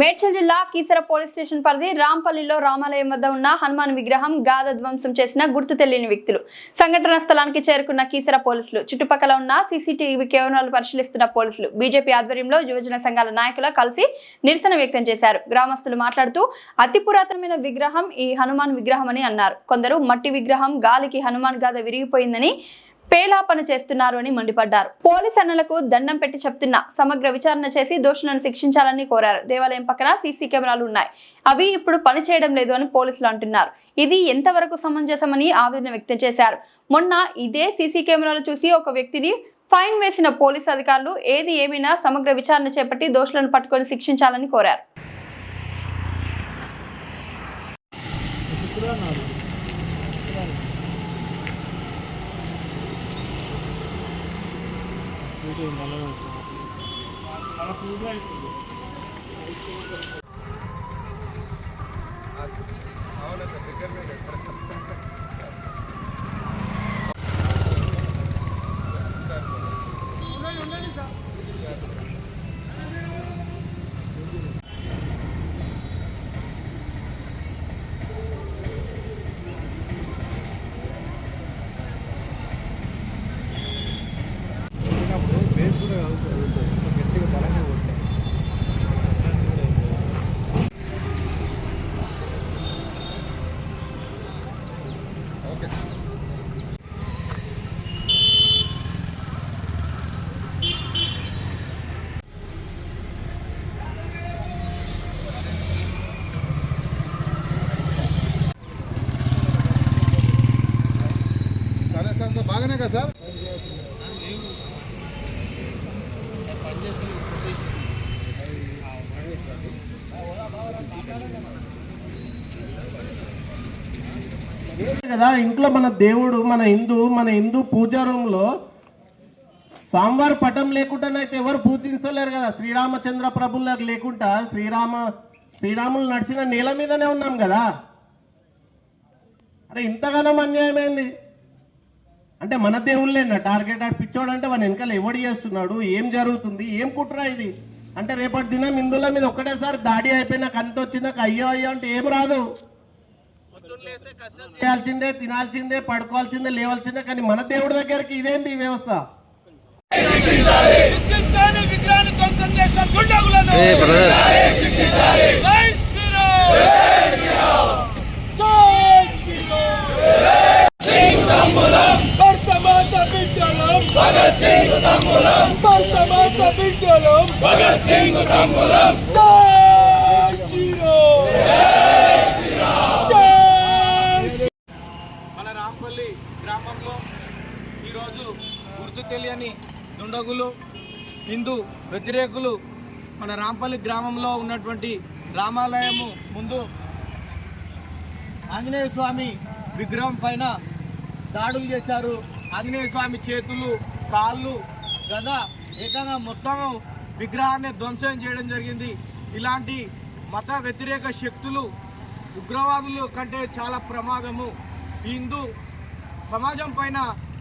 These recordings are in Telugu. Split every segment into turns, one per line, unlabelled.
మేడ్చల్ జిల్లా కీసర పోలీస్ స్టేషన్ పరిధి రాంపల్లిలో రామాలయం వద్ద ఉన్న హనుమాన్ విగ్రహం గాధ ధ్వంసం చేసిన గుర్తు తెలియని వ్యక్తులు. సంఘటన స్థలానికి చేరుకున్న కీసర పోలీసులు చుట్టుపక్కల ఉన్న సీసీటీవీ కెమెరాలు పరిశీలిస్తున్న పోలీసులు బీజేపీ ఆధ్వర్యంలో యువజన సంఘాల నాయకులు కలిసి నిరసన వ్యక్తం చేశారు. గ్రామస్తులు మాట్లాడుతూ అతి పురాతనమైన విగ్రహం ఈ హనుమాన్ విగ్రహం అని అన్నారు. కొందరు మట్టి విగ్రహం గాలికి హనుమాన్ గాథ విరిగిపోయిందని పేలాపన చేస్తున్నారు అని మండిపడ్డారు. పోలీస్ అన్నలకు దండం పెట్టి చెప్తున్నా సమగ్ర విచారణ చేసి దోషులను శిక్షించాలని కోరారు. దేవాలయం పక్కన సీసీ కెమెరాలు ఉన్నాయి. అవి ఇప్పుడు పని చేయడం లేదు అని పోలీసులు అంటున్నారు. ఇది ఎంతవరకు సమంజసమని ఆవేదన వ్యక్తం చేశారు. మొన్న ఇదే సీసీ కెమెరాలు చూసి ఒక వ్యక్తిని ఫైన్ వేసిన పోలీసు అధికారులు ఏది ఏమైనా సమగ్ర విచారణ చేపట్టి దోషులను పట్టుకొని శిక్షించాలని కోరారు.
సరే సార్ బాగానే కదా సార్?
కదా ఇంట్లో మన దేవుడు మన హిందూ మన హిందూ పూజా రూమ్లో స్వామివారి పటం లేకుండానైతే ఎవరు పూజించలేరు కదా. శ్రీరామచంద్ర ప్రభులకు లేకుండా శ్రీరామ శ్రీరాములు నడిచిన నేల మీదనే ఉన్నాం కదా. అరే ఇంతగానం అన్యాయమైంది. అంటే మన దేవుళ్ళేనా టార్గెట్ ఆడు పిచ్చోడు అంటే వాని వెనకాల ఎవడు చేస్తున్నాడు? ఏం జరుగుతుంది? ఏం కుట్రా ఇది? అంటే రేపటి దినం హిందువుల మీద ఒక్కటేసారి దాడి అయిపోయినాక అంత వచ్చినాక అయ్యో అయ్యో అంటే ఏం రాదు. చేయాల్సిందే తినాల్సిందే పడుకోవాల్సిందే లేవాల్సిందే కానీ మన దేవుడి దగ్గరికి ఇదేంది ఈ వ్యవస్థ?
శిక్షించాలి. విగ్రహాన్ని ధ్వంసం చేసిన భగత్ సింగ్ తమ్ములం జై జై
మన రాంపల్లి గ్రామంలో ఈరోజు గుర్తు తెలియని దుండగులు హిందూ వ్యతిరేకులు మన రాంపల్లి గ్రామంలో ఉన్నటువంటి రామాలయము ముందు ఆంజనేయ స్వామి విగ్రహం పైన దాడులు చేశారు. ఆంజనేయ స్వామి చేతులు కాళ్ళు గద ఏకంగా మొత్తం విగ్రహాన్ని ధ్వంసం చేయడం జరిగింది. ఇలాంటి మత వ్యతిరేక శక్తులు ఉగ్రవాదులు కంటే చాలా ప్రమాదము. హిందూ సమాజం పైన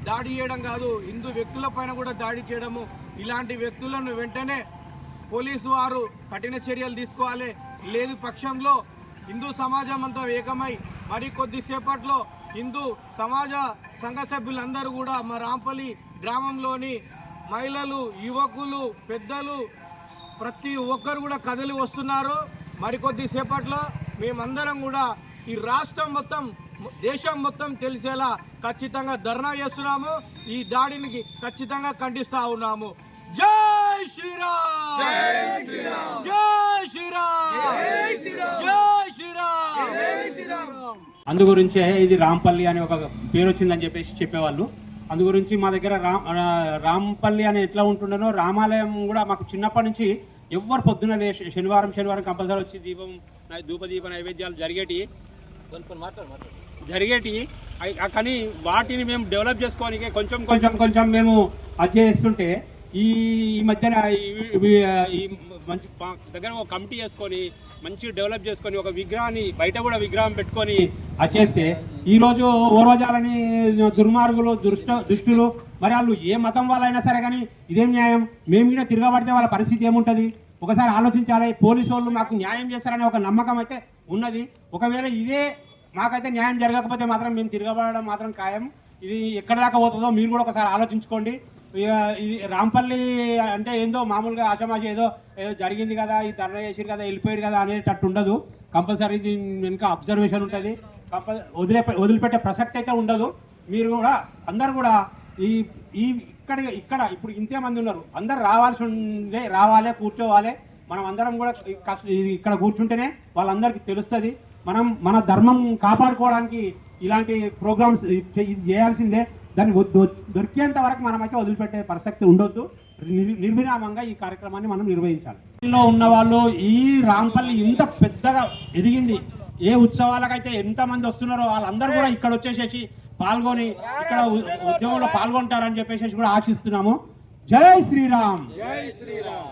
దాడి చేయడం కాదు హిందూ వ్యక్తుల పైన కూడా దాడి చేయడము. ఇలాంటి వ్యక్తులను వెంటనే పోలీసు వారు కఠిన చర్యలు తీసుకోవాలి. లేదు పక్షంలో హిందూ సమాజం అంతా ఏకమై మరి కొద్దిసేపట్లో హిందూ సమాజ సంఘ సభ్యులందరూ కూడా మా రాంపల్లి గ్రామంలోని మహిళలు యువకులు పెద్దలు ప్రతి ఒక్కరు కూడా కదిలి వస్తున్నారు. మరికొద్ది సేపట్లో మేమందరం కూడా ఈ రాష్ట్రం మొత్తం దేశం మొత్తం తెలిసేలా ఖచ్చితంగా ధర్నా చేస్తున్నాము. ఈ దాడిని ఖచ్చితంగా ఖండిస్తా ఉన్నాము. జై శ్రీరామ్! జై శ్రీరామ్! జై శ్రీరామ్! జై శ్రీరామ్!
అందు గురించే ఇది రాంపల్లి అనే ఒక పేరు వచ్చిందని చెప్పేసి చెప్పేవాళ్ళు. అందు గురించి మా దగ్గర రామ్ రాంపల్లి అని ఎట్లా ఉంటుండనో రామాలయం కూడా మాకు చిన్నప్పటి నుంచి ఎవరు పొద్దున శనివారం శనివారం కంపల్సరీ వచ్చి దీపం ధూప దీప నైవేద్యాలు జరిగేటి. ఆ కానీ వాటిని మేము డెవలప్ చేసుకోనికి కొంచెం కొంచెం కొంచెం మేము అది చేస్తుంటే ఈ ఈ మధ్యన ఈ- మంచి దగ్గర ఒక కమిటీ చేసుకొని మంచి డెవలప్ చేసుకొని ఒక విగ్రహాన్ని బయట కూడా విగ్రహం పెట్టుకొని అది చేస్తే ఈరోజు ఓర్వజాలని దుర్మార్గులు దుష్ట దుష్టులు మరి వాళ్ళు ఏ మతం వాళ్ళైనా సరే కానీ ఇదేం న్యాయం? మేము కూడా తిరగబడితే వాళ్ళ పరిస్థితి ఏముంటుంది? ఒకసారి ఆలోచించాలి. పోలీసు వాళ్ళు మాకు న్యాయం చేస్తారనే ఒక నమ్మకం అయితే ఉన్నది. ఒకవేళ ఇదే మాకైతే న్యాయం జరగకపోతే మాత్రం మేము తిరగబడడం మాత్రం ఖాయం. ఇది ఎక్కడ దాకా పోతుందో మీరు కూడా ఒకసారి ఆలోచించుకోండి. ఇక ఇది రాంపల్లి అంటే ఏందో మామూలుగా ఆషమాష ఏదో ఏదో జరిగింది కదా ఈ ధర్నా చేసిరు కదా వెళ్ళిపోయారు కదా అనేటట్టు ఉండదు. కంపల్సరీ దీని వెనుక అబ్జర్వేషన్ ఉంటుంది. కంపల్ వదిలే వదిలిపెట్టే ప్రసక్తి అయితే ఉండదు. మీరు కూడా అందరు కూడా ఈ ఈ ఇక్కడ ఇక్కడ ఇప్పుడు ఇంతే మంది ఉన్నారు. అందరు రావాల్సి ఉండే రావాలి కూర్చోవాలి. మనం అందరం కూడా కష్ట ఇక్కడ కూర్చుంటేనే వాళ్ళందరికీ తెలుస్తుంది. మనం మన ధర్మం కాపాడుకోవడానికి ఇలాంటి ప్రోగ్రామ్స్ ఇది చేయాల్సిందే. దాన్ని దొరికేంత వరకు మనమైతే వదిలిపెట్టే ప్రసక్తి ఉండొద్దు. నిర్విరామంగా ఈ కార్యక్రమాన్ని మనం నిర్వహించాలి. లో ఉన్న వాళ్ళు ఈ రాంపల్లి ఇంత పెద్దగా ఎదిగింది. ఏ ఉత్సవాలకైతే ఎంత మంది వస్తున్నారో వాళ్ళందరూ కూడా ఇక్కడ వచ్చేసేసి పాల్గొని ఇక్కడ ఉ- ఉద్యమంలో పాల్గొంటారని చెప్పేసి కూడా ఆశిస్తున్నాము. జై శ్రీరామ్!
జై శ్రీరామ్!